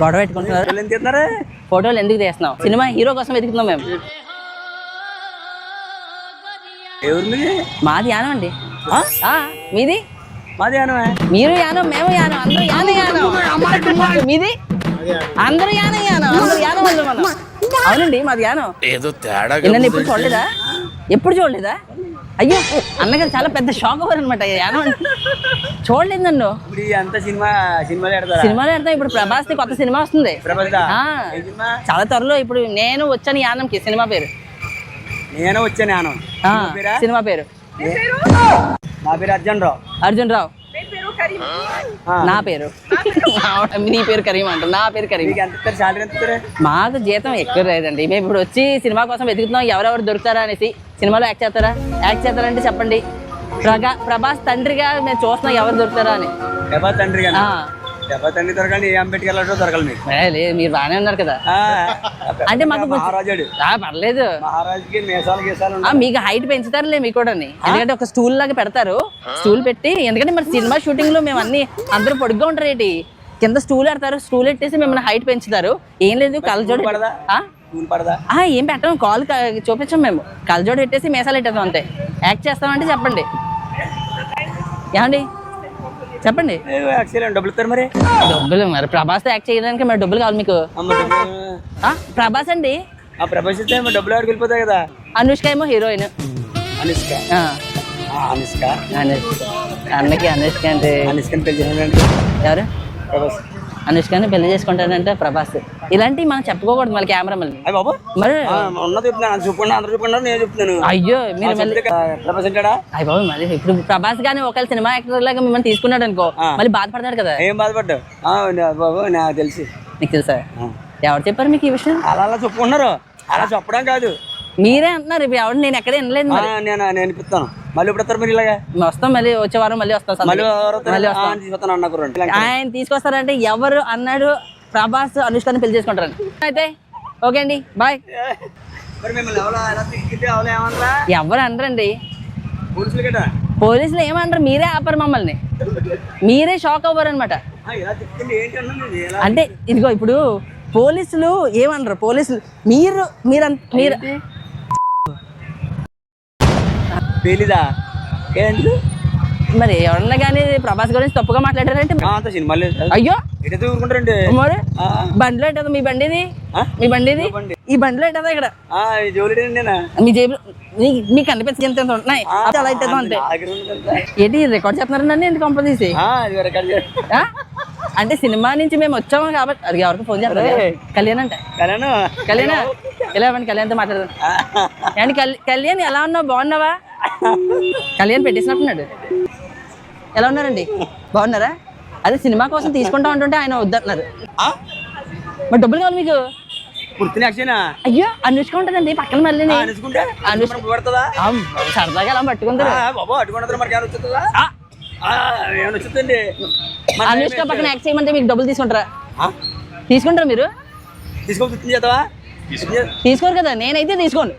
గొడవ పెట్టుకుంటున్నారు. ఫోటోలు ఎందుకు తీస్తున్నాం సినిమా హీరో కోసం వెతుకుతున్నాం మేము. ఎవరు మీది మాది యానం అండి. ఆ, మీది? మాది అనవే మీరు యానం మేము యానం అందరూ యానం యానం. మీది? అందరూ యానం యానం అందరూ యానం మనం. అవునండి మాది యానం. ఏదో తేడా నన్ను ఎప్పుడు చూడలేదా? ఎప్పుడు చూడలేదా? అయ్యో అన్నగారు చాలా పెద్ద షాక్ అవ్వరు అనమాట యానం అంటే. చూడలేదు నన్ను. ఇప్పుడు ఈ అంత సినిమా సినిమాలు పెడతారా సినిమాలో పెడతాం ఇప్పుడు ప్రభాస్ కొత్త సినిమా వస్తుంది. చాలా త్వరలో ఇప్పుడు నేను వచ్చాను యానంకి సినిమా పేరు. నేను వచ్చాను ఆనం ఆ, నా పేరా? సినిమా పేరు. నా పేరు అర్జున్ రావు. అర్జున్ రావు. నా పేరు. నీ పేరు కరీం అంట నా పేరు కరీం. మీకు జీతం ఎక్కువ లేదండి. మేము ఇప్పుడు వచ్చి సినిమా కోసం వెతుకుతున్నాం. ఎవరెవరు దొరుకుతారా అనేసి. సినిమాలో యాక్ట్ చేస్తారా? యాక్ట్ చేస్తారంటే చెప్పండి. ప్రగా ప్రభాస్ తండ్రిగా మేము చూస్తున్నాం. ఎవరు దొరుకుతారా అని. డబ్బా తండ్రి తండ్రి దొరకాలి ఏ అంబేద్కర్ లాంటి దొరకాలి మీకు ఏ, లేదు మీరు బాగానే ఉన్నారు కదా. ఆ. అంటే మాకు కొంచెం- మహారాజాడు. ఆ, పర్లేదు. మహారాజుకి మీసాలు గీసాలు ఆ. మీకు హైట్ పెంచుతారులే మీకు కూడా ఎందుకంటే ఒక స్టూల్ లాగా పెడతారు. స్టూల్ పెట్టి ఎందుకంటే మరి సినిమా షూటింగ్లో మేము అన్ని అందరూ పొడుగ్గా ఉంటారు ఏంటి? కింద స్టూల్ పెడతారు స్టూల్ పెట్టేసి మిమ్మల్ని హైట్ పెంచుతారు. ఏం లేదు కళ్ళజోడు పడదా? ఆ? స్కూల్ పడదా? ఆ, ఏం పెట్టాం కాల్ చూపించాం మేము. కళ్ళజోడు పెట్టేసి మేసాలు పెట్టేద్దాం అంతే. యాక్ట్ చేస్తామంటే చెప్పండి. ఏమండి? చెప్పండి. డబ్బులు మరి? డబ్బులు మరి ప్రభాస్ యాక్ట్ చేయడానికి మరి డబ్బులు కావాలి మీకు. ప్రభాస్ అండి? ఆ ప్రపంచంతో ఏమో డబ్బులు ఆడికి వెళ్ళిపోతాయి కదా? అనుష్క ఏమో హీరోయిన్. అనుష్క? అనుష్క? అనుష్క. అన్నకి అనుష్క అంటే. అనుష్కని పెళ్ళి ఎవరు? ప్రభాస్. అనుష్కని పెళ్ళి చేసుకుంటానంటే ప్రభాస్. ఇలాంటివి మనం చెప్పుకోకూడదు మళ్ళీ కెమెరా మళ్ళీ బాబు. మరి ఆ, ఉన్నది చెప్తున్నాను అది చెప్పండి అందరూ చెప్పండి నేను చెప్తున్నాను. అయ్యో మీరు మళ్ళీ అయ్య బాబు మళ్ళీ ఇప్పుడు ప్రభాస్ గానీ ఒకవేళ సినిమా యాక్టర్ లాగా మిమ్మల్ని తీసుకున్నాడు అనుకో. మళ్ళీ బాధపడతాడు కదా. ఏం బాధపడ్డావు? బాబు నాకు తెలిసి. నీకు తెలుసా. ఎవరు చెప్పారు మీకు ఈ విషయం? అలా అలా చెప్పుకున్నారు అలా చెప్పడం కాదు. మీరే అంటున్నారు ఇప్పుడు ఎవరు నేను ఎక్కడ వినలేదు నేను నేను ఇప్పిస్తాను మళ్ళీ ఇప్పుడు వస్తారు మీరు ఇలాగా? వస్తాం మళ్ళీ వచ్చే వారం మళ్ళీ వస్తాం. మళ్ళీ ఆయన తీసుకొస్తారంటే ఎవరు అన్నాడు ప్రభాస్ అనుష్కని పెళ్ళి చేసుకుంటారని అయితే ఓకే అండి బాయ్. ఎవరో అనరండి. పోలీసులు ఏమంటారు? మీరే ఆపరు మమ్మల్ని. మీరే షాక్ అవ్వరు అనమాట అంటే ఇదిగో ఇప్పుడు పోలీసులు ఏమనరు? పోలీసులు మీరు మీరు మీరు పేలిదా ఏంటి? మరి ఎవరన్నా కానీ ప్రభాస్ గురించి తప్పుగా మాట్లాడారంటే ఆ, అంత సినిమాలు అయ్యో! ఊరుకుంటారండి మరి బండిలో ఏంటది మీ బండిది? మీ బండిది? బండి. ఈ బండిలో ఏంటది ఇక్కడ? మీ జేబులో మీకు కనిపించి ఎంత ఉంటున్నాయి అలా అయితే అంతే. ఏంటి రికార్డ్ చేస్తున్నారండి ఎందుకు కంపెనీ తీసి ఆ? అంటే సినిమా నుంచి మేము వచ్చాము కాబట్టి అది ఎవరికి ఫోన్ చేస్తారు? కళ్యాణ్ అంటే. కళ్యాణ్? కళ్యాణ్? ఇలా ఇవ్వండి కళ్యాణ్తో మాట్లాడదాం. ఏంటి కళ్యాణ్ ఎలా ఉన్నావు? బాగున్నావా? కళ్యాణ్ పెట్టేసినట్టున్నాడు. ఎలా ఉన్నారండి? బాగున్నారా? అదే సినిమా కోసం తీసుకుంటా ఉంటుంటే ఆయన వద్దంటున్నారు మరి డబ్బులు కావాలి మీకు? అయ్యో అనుష్క ఉంటుందండి పక్కన మళ్ళీ. సరదాగా అలా పట్టుకుంటారు? అనుష్క పక్కన యాక్ట్ చేయమంటే మీకు డబ్బులు తీసుకుంటారా? తీసుకుంటారా మీరు? తీసుకోరు కదా నేనైతే తీసుకోను.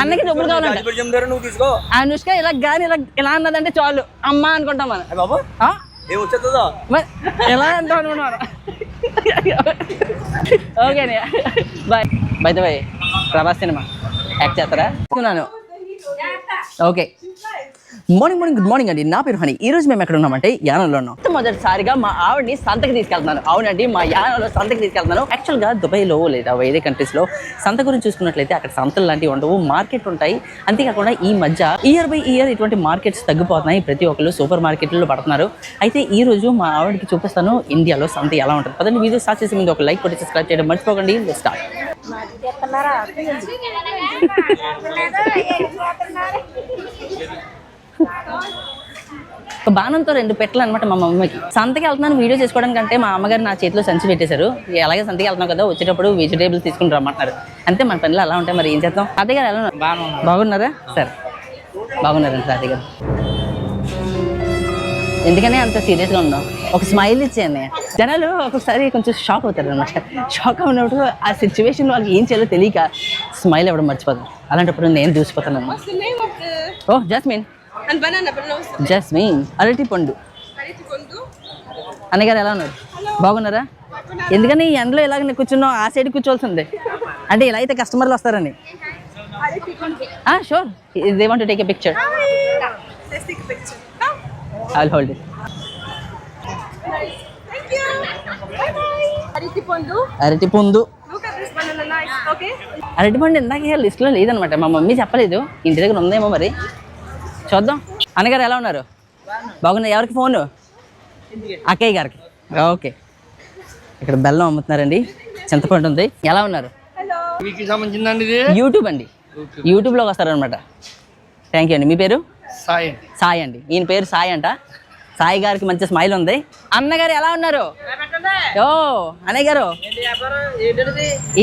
అన్నకి డబ్బులు కావాలంట. చెప్తారు నువ్వు తీసుకో. అనుష్క ఇలా గాని ఇలా ఇలా అన్నదంటే చాలు. అమ్మ అనుకుంటాం మనం. బాబు? ఎలా అంటాం అనుకున్నారు? ఓకేనే boy bye boy Prabhas cinema. Act చేస్తారా? చూస్తున్నాను. Okay. Morning morning good morning అండి. నా పేరు హని. ఈ రోజు మేము ఎక్కడ ఉన్నామంటే యానంలో ఉన్నాం. మొదటిసారిగా మా ఆవిడని సంతకి తీసుకెళ్తున్నాను. అవునండి మా యానంలో సంతకి తీసుకెళ్తున్నాను. యాక్చువల్గా దుబాయ్లో లేదా వేరే కంట్రీస్లో సంత గురించి చూసుకున్నట్లయితే అక్కడ సంతలు లాంటివి ఉండవు. మార్కెట్ ఉంటాయి. అంతేకాకుండా ఈ మధ్య ఇయర్ బై ఇయర్ ఇటువంటి మార్కెట్స్ తగ్గిపోతున్నాయి. ప్రతి ఒక్కరు సూపర్ మార్కెట్లో పడుతున్నారు. అయితే ఈ రోజు మా ఆవిడకి చూపిస్తాను ఇండియాలో సంత ఎలా ఉంటుంది. పదండి వీడియో స్టార్ట్ చేసే ముందు ఒక లైక్ కొట్టి సబ్స్క్రైబ్ చేయడం మర్చిపోకండి. స్టార్ట్ ఒక బాణంతో రెండు పెట్టలు అనమాట మా మమ్మీకి. సంతకి వెళ్తున్నాను వీడియో చేసుకోవడానికి అంటే మా అమ్మగారు నా చేతిలో సంచి పెట్టేశారు. అలాగే సంతకి వెళ్తున్నాం కదా వచ్చేటప్పుడు వెజిటేబుల్స్ తీసుకుని రమ్మంటున్నారు. అంతే మన పనులు అలా ఉంటాయి మరి ఏం చేద్దాం? తాతయ్య గారు ఎలా ఉన్నారు? బాగున్నారా? సరే. బాగున్నారండి తాతయ్య గారు. ఎందుకని అంత సీరియస్గా ఉన్నాం ఒక స్మైల్ ఇచ్చేయండి. జనాలు ఒక్కొక్కసారి కొంచెం షాక్ అవుతారు అనమాట షాక్ అవునప్పుడు ఆ సిచ్యువేషన్ వాళ్ళకి ఏం చేయాలో తెలియక స్మైల్ ఇవ్వడం మర్చిపోతాను అలాంటప్పుడు నేను దూసిపోతాను ఓ jasmine. Banana but no jasmine అరటి పండు. అన్నయ్య గారు ఎలా ఉన్నారు? బాగున్నారా? ఎందుకని ఈ ఎండలో ఇలాగ నేను కూర్చున్నావు? ఆ సైడ్ కూర్చోవాల్సిందే అంటే ఇలా అయితే కస్టమర్లు వస్తారని. Sure they want take a picture. I hold it Pondu. అరటి. Okay. అరటి పండు ఇందాక లిస్ట్లో లేదనమాట. మా మమ్మీ చెప్పలేదు. ఇంటి దగ్గర ఉందేమో మరి. చూద్దాం. అన్నగారు ఎలా ఉన్నారు? బాగున్నారు ఎవరికి ఫోన్? అక్కయ్య గారికి. ఓకే. ఇక్కడ బెల్లం అమ్ముతున్నారండి. చింతపండు ఉంది. ఎలా ఉన్నారు? యూట్యూబ్ అండి. యూట్యూబ్లోకి వస్తారనమాట థ్యాంక్ యూ అండి. మీ పేరు? సాయి సాయి అండి. ఈయన పేరు సాయి అంట. సాయి గారికి మంచి స్మైల్ ఉంది. అన్నగారు ఎలా ఉన్నారు? ఓ అన్నయ్య గారు.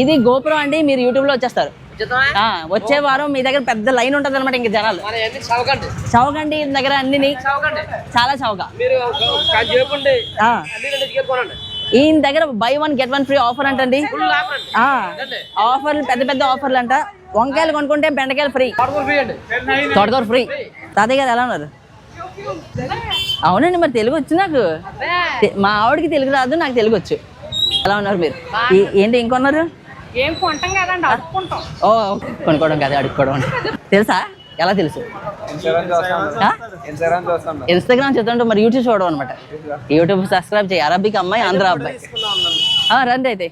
ఇది గోపురం అండి. మీరు యూట్యూబ్లో వచ్చేస్తారు. వచ్చే వారం మీ దగ్గర పెద్ద లైన్ ఉంటుంది అనమాట ఇంక జనాలు. ఈయన దగ్గర అన్ని చాలా చౌక ఈయన దగ్గర buy one get one free offer అంటండి. ఆఫర్లు పెద్ద పెద్ద ఆఫర్లు అంట. వంకాయలు కొనుక్కుంటే బెండకాయలు ఫ్రీ తోటకూర ఫ్రీ తాతయ్య గారు ఎలా ఉన్నారు? అవునండి మరి తెలుగు వచ్చు నాకు. మా ఆవిడకి తెలుగు రాదు నాకు తెలుగు వచ్చు. ఎలా ఉన్నారు మీరు? ఏంటి ఏం కొన్నారు? ఏం కొంటాం కదండి అడుక్కుంటాం. ఓ కొనుక్కోవడం కాదు అడుక్కోవడం. తెలుసా? ఎలా తెలుసు? ఇన్స్టాగ్రామ్ చూస్తుంటే మరి యూట్యూబ్ చూడడం అనమాట యూట్యూబ్ సబ్స్క్రైబ్ చేయి. అరబిక్ అమ్మాయి ఆంధ్ర అబ్బాయి. ఆ, రండి అయితే.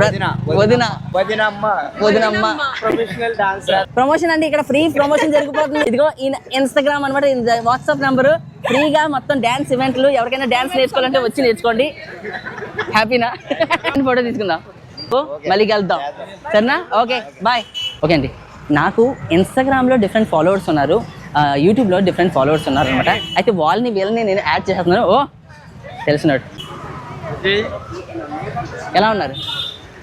వదిన వదినమ్మ. ప్రొఫెషనల్ డాన్సర్ ప్రమోషన్ అండి ఇక్కడ ఫ్రీ ప్రమోషన్ జరిగిపోతుంది. ఇదిగో ఇన్స్టాగ్రామ్ అనమాట వాట్సాప్ నెంబర్ ఫ్రీగా మొత్తం డ్యాన్స్ ఈవెంట్లు ఎవరికైనా డ్యాన్స్ నేర్చుకోవాలంటే వచ్చి నేర్చుకోండి. హ్యాపీనా ఫోటో తీసుకుందాం. మళ్ళీ కలుద్దాం. సరేనా? Okay bye. ఓకే అండి. నాకు ఇన్స్టాగ్రామ్లో డిఫరెంట్ ఫాలోవర్స్ ఉన్నారు. యూట్యూబ్లో డిఫరెంట్ ఫాలోవర్స్ ఉన్నారు అనమాట అయితే వాళ్ళని వీళ్ళని నేను యాడ్ చేస్తున్నాను ఓ తెలిసినట్టు ఎలా ఉన్నారు?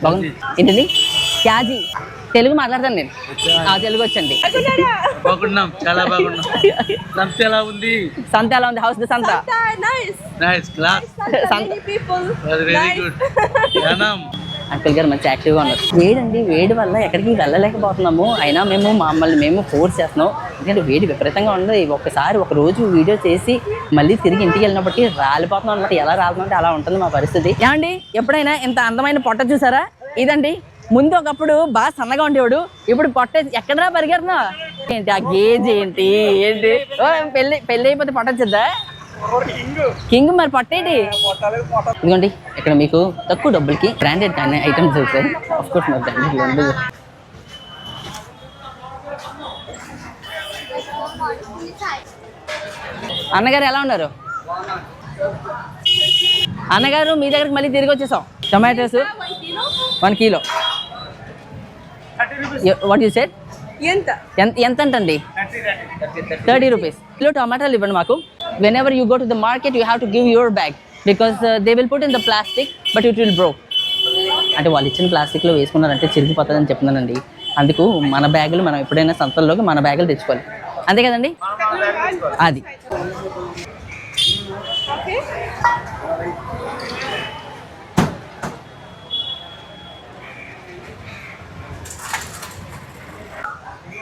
బాగుంది? ఏంటండి? క్యాజీ తెలుగు మాట్లాడతాను నేను. ఆ, తెలుగు వచ్చండి. బాగున్నాం. చాలా బాగున్నాం. సంస్థ ఎలా ఉంది? సంత ఎలా ఉంది? హౌస్ ది సంత. నైస్ క్లాస్ సంత. people. వెరీ. గుడ్ అంకుల్ గారు మంచి యాక్టివ్గా ఉన్నారు. వేడండి వేడి వల్ల ఎక్కడికి వెళ్ళలేకపోతున్నాము. అయినా మేము మమ్మల్ని మేము ఫోర్స్ చేస్తున్నాం. ఎందుకంటే వేడి విపరీతంగా ఉంది. ఒక్కసారి ఒక రోజు వీడియో చేసి మళ్ళీ తిరిగి ఇంటికి వెళ్ళినప్పటికీ రాలిపోతున్నాం అనమాట ఎలా రాలుతుంటే అలా ఉంటుంది మా పరిస్థితి. ఏమండి ఎప్పుడైనా ఇంత అందమైన పొట్ట చూసారా? ఇదండి ముందు ఒకప్పుడు బాగా సన్నగా ఉండేవాడు. ఇప్పుడు పొట్ట ఎక్కడరా పరిగెడుతున్నావు? ఏంటి ఆ గేజ్ ఏంటి? ఏంటి? ఓ, పెళ్ళి పెళ్ళి అయిపోతే పొట్ట వచ్చిద్దా? కింగ్ మరి పట్టేటి? ఇదిగోండి ఇక్కడ మీకు తక్కువ డబ్బులకి బ్రాండెడ్ కానీ ఐటమ్స్ దొరుకుతాయి ఆఫ్ కోర్స్ మరి బ్రాండెడ్ ఉండదు అన్నగారు ఎలా ఉన్నారు? అన్నగారు మీ దగ్గరికి మళ్ళీ తిరిగి వచ్చేసాం. Tomatoes one kilo. What you set ఎంత? ఎంత ఎంత అంటండి థర్టీ రూపీస్. కిలో టమాటాలు ఇవ్వండి మాకు. Whenever you go to the market you have to give your bag because they will put in the plastic but it will bro అంటే వాళ్ళు ఇచ్చిన ప్లాస్టిక్లో వేసుకున్నారంటే చిరిగిపోతుందని చెప్తున్నానండి. అందుకు మన బ్యాగులు మనం ఎప్పుడైనా సంతల్లోకి మన బ్యాగులు తెచ్చుకోవాలి. అంతే కదండి? అది.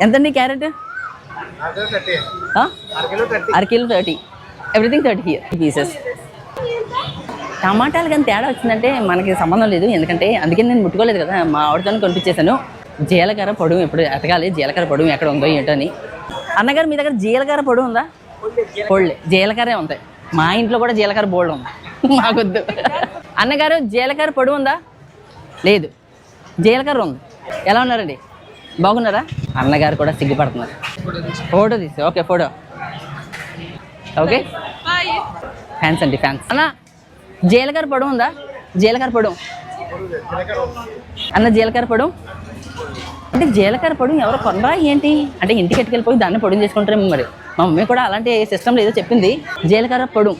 ఎంతండి క్యారెట్? అర kilo thirty. Everything thirty here pieces టమాటాలు కానీ తేడా వచ్చిందంటే మనకి సంబంధం లేదు. ఎందుకంటే అందుకే నేను ముట్టుకోలేదు కదా. మా ఆవిడతో కొనిపించేశాను. జీలకర్ర పొడుము ఎప్పుడు ఎతకాలి. జీలకర్ర పొడుము ఎక్కడ ఉందో ఏంటో అని. అన్నగారు మీ దగ్గర జీలకర్ర పొడి ఉందా? పొళ్ళే జీలకర్రే ఉంది. మా ఇంట్లో కూడా జీలకర్ర బోల్డ్ ఉంది. మాకొద్దు. అన్నగారు జీలకర్ర పొడి ఉందా? లేదు. జీలకర్ర ఉంది. ఎలా ఉన్నారండి? బాగున్నారా? అన్నగారు కూడా సిగ్గుపడుతున్నారు. ఫోటో తీసి ఓకే ఫోటో. ఓకే. ఫ్యాన్స్ అండి ఫ్యాన్స్ అన్న జీలకర్ర పొడి ఉందా? జీలకర్ర పొడి అన్న జీలకర్ర పొడి అంటే జీలకర్ర పొడి ఎవరు కొనరా ఏంటి? అంటే ఇంటికి ఎట్టుకెళ్ళిపోయి దాన్ని పొడి చేసుకుంటారేమో మరి. మా మమ్మీ కూడా అలాంటి సిస్టమ్ ఏదో చెప్పింది. జీలకర్ర పొడు.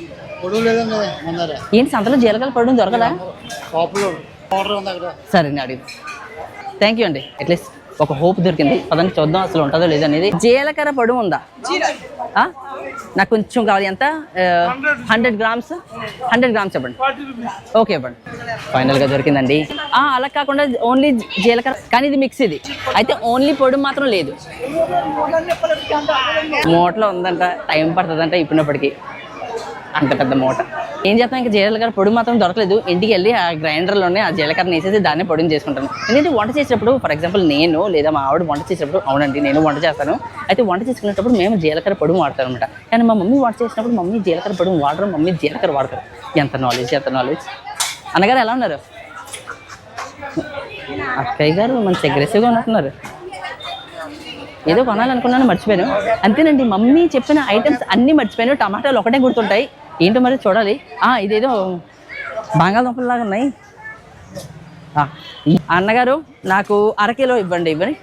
ఏంటి సంతలో జీలకర్ర పొడి దొరకదా? సరే నేను అడిగి థ్యాంక్ యూ అండి అట్లీస్ట్ ఒక హోప్ దొరికింది. పదండి చూద్దాం అసలు ఉంటుందో లేదో అనేది. జీలకర్ర పొడి ఉందా? ఆ? నాకు కొంచెం కావాలి ఎంత? Hundred grams? హండ్రెడ్ గ్రామ్స్ ఇవ్వండి. ఓకే ఇవ్వండి. ఫైనల్గా దొరికిందండి. ఆ, అలా కాకుండా ఓన్లీ జీలకర్ర. కానీ ఇది మిక్స్ ఇది. అయితే ఓన్లీ పొడి మాత్రం లేదు. మూటలో ఉందంట. టైం పడుతుందంట ఇప్పినప్పటికీ అంత పెద్ద మూట. ఏం చేస్తాను ఇంకా జీలకర్ర పొడి మాత్రం దొరకలేదు. ఇంటికి వెళ్ళి ఆ గ్రైండర్లోనే ఆ జీలకర్రని వేసేసి దాన్ని పొడిని చేసుకుంటాను. ఎందుకంటే వంట చేసేటప్పుడు ఫర్ ఎగ్జాంపుల్ నేను లేదా మా ఆవిడ వంట చేసేటప్పుడు అవునండి నేను వంట చేస్తాను. అయితే వంట చేసుకునేటప్పుడు మేము జీలకర్ర పొడి వాడతాం అనమాట కానీ మా మమ్మీ వంట చేసినప్పుడు మమ్మీ జీలకర్ర పొడి వాడరు మమ్మీ జీలకర్ర వాడతారు. ఎంత నాలెడ్జ్ ఎంత నాలెడ్జ్ అన్నగారు ఎలా ఉన్నారు? అక్కయ్య గారు మంచి అగ్రెసివ్గా ఉన్నట్టున్నారు. ఏదో కొనాలనుకున్నాను మర్చిపోయాను. అంతేనండి మమ్మీ చెప్పిన ఐటమ్స్ అన్నీ మర్చిపోయాను. టమాటాలు ఒకటే గుర్తుంటాయి. ఏంటో మరి చూడాలి. ఆ ఇదేదో బంగాళదుంపలాగా ఉన్నాయి. అన్నగారు నాకు అరకిలో ఇవ్వండి ఇవ్వండి.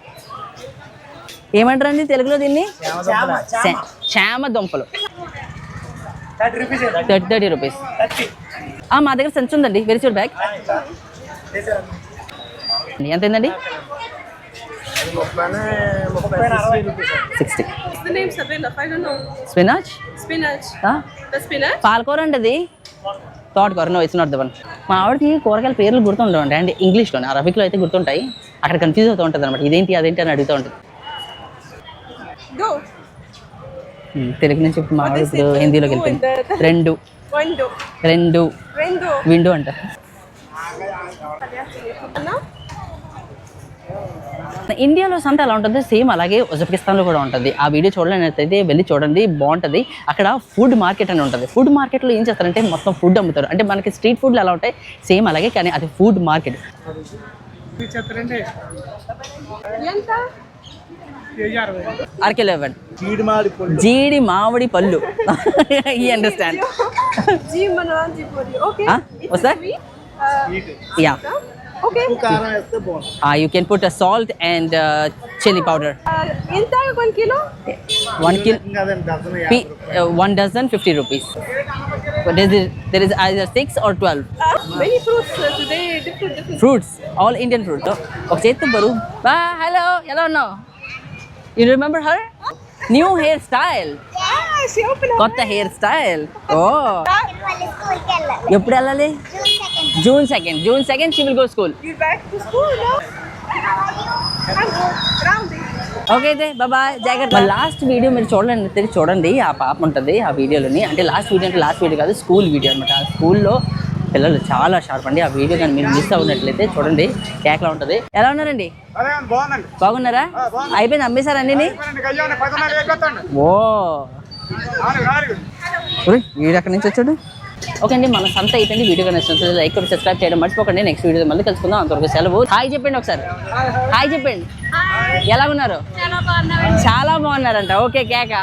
ఏమంటారండి తెలుగులో దీన్ని? చామ దుంపలు థర్టీ థర్టీ రూపీస్. మా దగ్గర సంచి ఉందండి. Very good bag. ఎంత అయిందండి? Sixty The name Sabina. I don't know. Spinach Spinach. The spinach? పాలకూర అండి అది తోటకూర no it's not the one మా ఆవిడకి కూరగాయల పేర్లు గుర్తుండవండి అండ్ ఇంగ్లీష్లోనే అరబిక్లో అయితే గుర్తుంటాయి అక్కడ కన్ఫ్యూజ్ అవుతూ ఉంటుంది అనమాట ఇదేంటి అదేంటి అని అడుగుతూ ఉంటుంది. ఉమ్, తెలుగు నుంచి ఇప్పుడు మా ఇప్పుడు హిందీలోకి వెళ్ళిపోయింది రెండు Window. రెండు Window. విండో అంట? ఇండియాలో సంత ఎలా ఉంటుంది సేమ్ అలాగే ఉజ్బెకిస్తాన్లో కూడా ఉంటుంది. ఆ వీడియో చూడలేనట్లయితే వెళ్ళి చూడండి బాగుంటుంది. అక్కడ ఫుడ్ మార్కెట్ అని ఉంటుంది. ఫుడ్ మార్కెట్లో ఏం చేస్తారంటే మొత్తం ఫుడ్ అమ్ముతారు. అంటే మనకి స్ట్రీట్ ఫుడ్లు ఎలా ఉంటాయి సేమ్ అలాగే కానీ అది ఫుడ్ మార్కెట్. జీడి మామిడి పళ్ళు. ఈ understand Okay. Uh, you can put a salt and uh, chili powder. Uh, entire one kilo? One kilo. P, uh, one dozen, 50 rupees. But there is, there is either 6 or 12. Uh, many fruits uh, today, different, different. Fruits, all Indian fruits. Okay, Baru. Ah, hello, hello, no. You remember her? New hairstyle. Yeah, she opened Got the hairstyle. Oh. Ah. You're June second June second she will go school okay అయితే బాబాయ్ జాగ్రత్త last video మీరు చూడండి తిరిగి చూడండి. ఆ పాప ఉంటుంది ఆ వీడియోలోని. అంటే లాస్ట్ వీడియో అంటే లాస్ట్ వీడియో కాదు స్కూల్ వీడియో అనమాట ఆ స్కూల్లో పిల్లలు చాలా షార్ప్ అండి. ఆ వీడియో కానీ మీరు మిస్ అవునట్లయితే చూడండి కేకలా ఉంటుంది. ఎలా ఉన్నారండి? బాగున్నారా? అయిపోయింది అమ్మేశారు అన్నీ ఓ. వీడు ఎక్కడి నుంచి వచ్చాడు? ఓకే అండి మన సంత అయిపోయింది. వీడియో నచ్చినట్లయితే లైక్ కొట్టి సబ్స్క్రైబ్ చేయడం మర్చిపోకండి. నెక్స్ట్ వీడియో మళ్ళీ కలుసుకుందాం. అంతవరకు సెలవు. హాయ్ చెప్పండి ఒకసారి. హాయ్ చెప్పండి. ఎలా ఉన్నారు? చాలా బాగున్నారంట. ఓకే కేక.